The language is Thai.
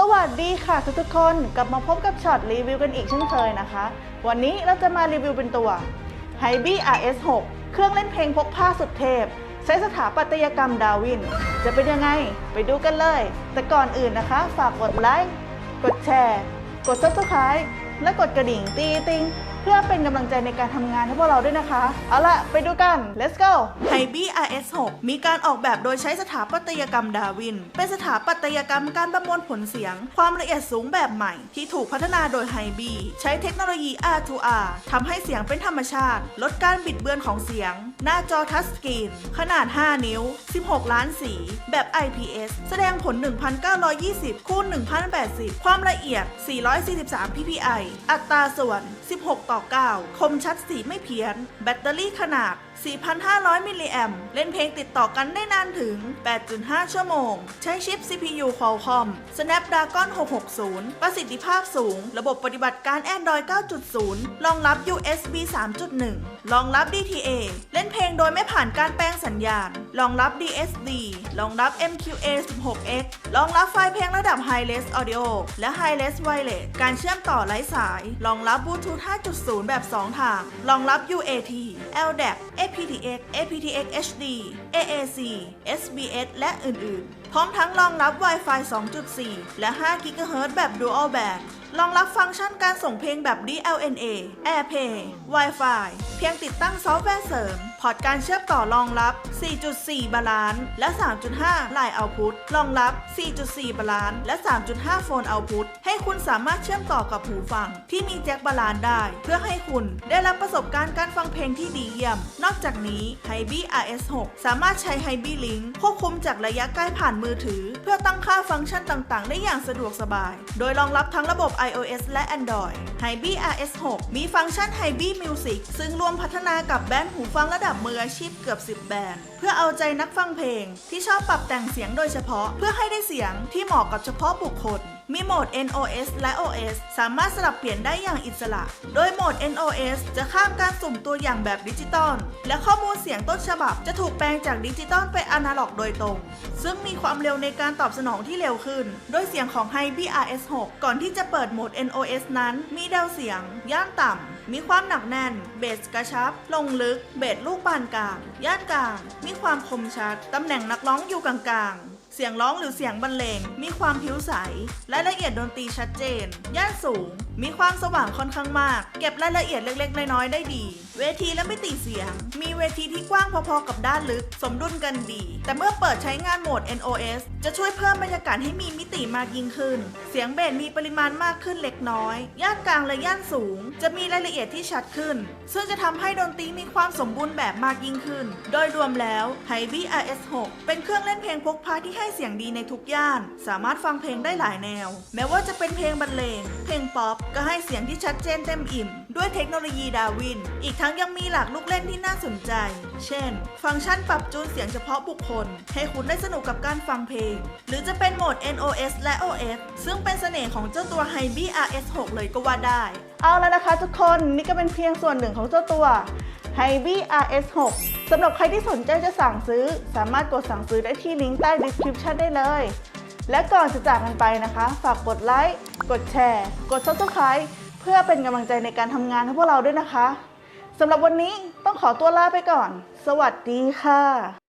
สวัสดีค่ะทุกๆคนกลับมาพบกับช็อตรีวิวกันอีกเช่นเคยนะคะ วันนี้เราจะมารีวิวเป็นตัว h y b e RS6 เครื่องเล่นเพลงพกพาสุดเทพ ใช้สถาปัตยกรรมดาวิน จะเป็นยังไงไปดูกันเลย แต่ก่อนอื่นนะคะ ฝากกดไลค์กดแชร์ กด subscribe และกดกระดิ่งตีติง พื่อเป็นกำลังใจในการทำงานให้พวกเราด้วยนะคะ เอาละไปดูกัน let's go h y b e RS6 มีการออกแบบโดยใช้สถาปัตยกรรมดาวิน เป็นสถาปัตยกรรมการประมวลผลเสียง ความละเอียดสูงแบบใหม่ ที่ถูกพัฒนาโดย h y b e ใช้เทคโนโลยี R2R ทำให้เสียงเป็นธรรมชาติ ลดการบิดเบือนของเสียง หน้าจอทัชสกรีน ขนาด 5 นิ้ว 16 ล้านสี แบบ IPS แสดงผล 1920คูณ1080 ความละเอียด 443 ppi อัตราส่วน 16 ต่อ9 คมชัดสีไม่เพี้ยน แบตเตอรี่ขนาด 4,500 มิลลิแอมเล่นเพลงติดต่อกันได้นานถึง 8.5 ชั่วโมง ใช้ชิป CPU Qualcomm Snapdragon 660 ประสิทธิภาพสูง ระบบปฏิบัติการ Android 9.0 รองรับ USB 3.1 รองรับ DTA เล่นเพลงโดยไม่ผ่านการแปลงสัญญาณ รองรับ DSD รองรับ MQA 16X รองรับไฟล์เพลงระดับ High-res Audio และ High-res Wireless การเชื่อมต่อไร้สาย รองรับ Bluetooth 5.0 แบบ 2 ทาง รองรับ UAT LDAC aptX aptX HD AAC SBS และอื่นๆ พร้อมทั้งรองรับ Wi-Fi 2.4 และ 5 GHz แบบ Dual Band รองรับฟังก์ชันการส่งเพลงแบบ DLNA AirPlay Wi-Fi เพียงติดตั้งซอฟต์แวร์เสริม พอร์ตการเชื่อมต่อรองรับ 4.4 บาลานซ์และ 3.5 Line Output รองรับ 4.4 บาลานซ์และ 3.5โฟน Output ให้คุณสามารถเชื่อมต่อกับหูฟัง ที่มีแจ็คบาลานซ์ได้ เพื่อให้คุณได้รับประสบการณ์การฟังเพลงที่ดีเยี่ยม นอกจากนี้ h y b e RS6 สามารถใช้ h y b e Link ควบคุมจากระยะใกล้ผ่านมือถือ เพื่อตั้งค่าฟังก์ชันต่างๆ ได้อย่างสะดวกสบาย โดยรองรับทั้งระบบ iOS และ Android h y b e RS6 มีฟังก์ชัน h y b e Music ซึ่งรวมพัฒนากับแบรนด์หูฟังระดับมืออาชีพเกือบ 10 แบรนด์ เพื่อเอาใจนักฟังเพลง ที่ชอบปรับแต่งเสียงโดยเฉพาะเพื่อให้ได้เสียงที่เหมาะกับเฉพาะบุคคล มีโหมด NOS และ OS สามารถสลับเปลี่ยนได้อย่างอิสระ โดยโหมด NOS จะข้ามการสุ่มตัวอย่างแบบดิจิตอล และข้อมูลเสียงต้นฉบับจะถูกแปลงจากดิจิตอลไปอนาล็อกโดยตรง ซึ่งมีความเร็วในการตอบสนองที่เร็วขึ้น โดยเสียงของ h y b e RS6 ก่อนที่จะเปิดโหมด NOS นั้น มีดาวเสียง ย่านต่ำมีความหนักแน่น เบสกระชับ ลงลึก เบสลูกปานกลาง ย่านกลาง มีความคมชัด ตำแหน่งนักร้องอยู่กลางๆ เสียงร้องหรือเสียงบรรเลง มีความผิวใส และละเอียดดนตรีชัดเจน ย่านสูง มีความสว่างค่อนข้างมาก เก็บรายละเอียดเล็กๆ น้อยๆ ได้ดี เวทีและมิติเสียง มีเวทีที่กว้างพอๆ กับด้านลึก สมดุลกันดี แต่เมื่อเปิดใช้งานโหมด NOS จะช่วยเพิ่มบรรยากาศให้มีมิติมากยิ่งขึ้น เสียงเบสมีปริมาณมากขึ้นเล็กน้อย ย่านกลางและย่านสูง จะมีรายละเอียดที่ชัดขึ้น ซึ่งจะทำให้ดนตรีมีความสมบูรณ์แบบมากยิ่งขึ้น โดยรวมแล้ว h y b e RS6 เป็นเครื่องเล่นเพลงพกพาที่ให้เสียงดีในทุกย่าน สามารถฟังเพลงได้หลายแนว แม้ว่าจะเป็นเพลงบรรเลง เพลงป๊อปก็ให้เสียงที่ชัดเจนเต็มอิ่ม ด้วยเทคโนโลยีดาวิน อีกทั้งยังมีหลากลูกเล่นที่น่าสนใจ เช่น ฟังก์ชันปรับจูนเสียงเฉพาะบุคคล ให้คุณได้สนุกกับการฟังเพลง หรือจะเป็นโหมด NOS และ OS ซึ่งเป็นเสน่ห์ของเจ้าตัว h y b e RS6 เลยก็ว่าได้ เอาแล้วนะคะทุกคนนี่ก็เป็นเพียงส่วนหนึ่งของเจ้าตัว h y b e RS6 สำหรับใครที่สนใจจะสั่งซื้อ สามารถกดสั่งซื้อได้ที่ลิงก์ใต้ description ได้เลย และก่อนจะจากกันไปนะคะ ฝากกดไลค์ กดแชร์ กด subscribe เพื่อเป็นกำลังใจในการทำงานให้พวกเราด้วยนะคะสำหรับวันนี้ต้องขอตัวลาไปก่อน สวัสดีค่ะ